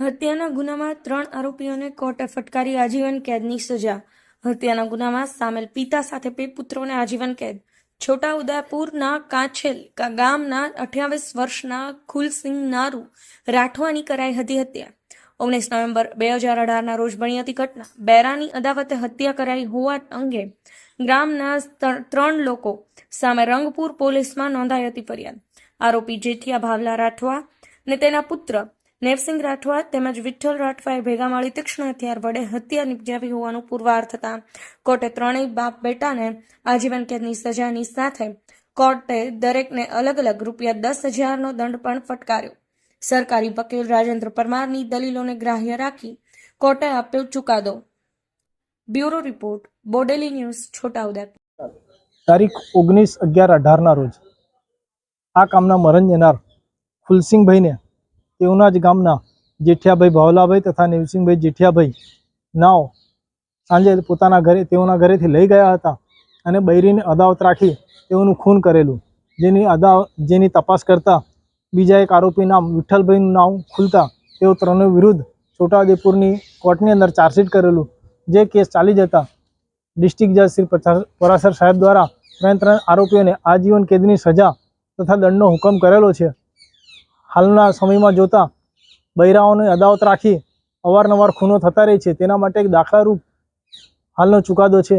હત્યાના ગુનામાં ત્રણ આરોપીઓને કોર્ટે ફટકારી આજીવન કેદની સજા. હત્યાના ગુનામાં સામેલ પિતા સાથે બે પુત્રોને આજીવન કેદ. છોટા ઉદયપુરના કાંછેલ ગામના અઠ્યાવીસ વર્ષના ખુલસિંહ નારુ રાઠવાની કરાઈ હતી હત્યા. ઓગણીસ નવેમ્બર બે હજાર અઢારના રોજ બની હતી ઘટના. બેરાની અદાવતે હત્યા કરાઈ હોવા અંગે ગ્રામના ત્રણ લોકો સામે રંગપુર પોલીસમાં નોંધાઈ હતી ફરિયાદ. આરોપી જેઠિયા ભાવલા રાઠવા ને તેના પુત્ર નેવસિંહ રાઠવા તેમજ વિઠ્ઠલ રાઠવાએ ભેગા મળી તીક્ષ્ણ હથિયાર વડે હત્યા નિપજાવી હોવાનું પુરવાર થતા કોર્ટે ત્રણેય બાપ બેટાને આજીવન કેદની સજાની સાથે કોર્ટે દરેકને અલગ અલગ રૂપિયા દસ હજારનો દંડ પણ ફટકાર્યો. સરકારી વકીલ રાજેન્દ્ર પરમારની દલીલોને ગ્રાહ્ય રાખી કોર્ટે આપ્યો ચુકાદો. Bureau report, Bodeli news, Chhota Udepur. તારીખ ઓગણીસ અગિયાર અઢારના રોજ આ કામના મરણ જનાર ફુલસિંહભાઈને તેઓના જ ગામના જેઠિયાભાઈ ભાવલાભાઈ તથા નેવસિંહભાઈ જેઠિયાભાઈ નાઓ સાંજે પોતાના ઘરે, તેઓના ઘરેથી લઈ ગયા હતા અને બૈરીને અદાવત રાખી તેઓનું ખૂન કરેલું. જેની અદાવ જેની તપાસ કરતા બીજા એક આરોપી નામ વિઠ્ઠલભાઈનું નામ ખુલતા તેઓ ત્રણેય વિરુદ્ધ છોટાઉદેપુરની કોર્ટની અંદર ચાર્જશીટ કરેલું. જે કેસ ચાલી જતા ડિસ્ટ્રિક્ટ જજ શ્રી પરાસર સાહેબ દ્વારા ત્રણ ત્રણ આરોપીઓને આજીવન કેદની સજા તથા દંડનો હુકમ કરેલો છે. હાલના સમયમાં જોતા બૈરાઓને અદાવત રાખી અવારનવાર ખૂનો થતા રહે છે. તેના માટે એક દાખલારૂપ હાલનો ચુકાદો છે.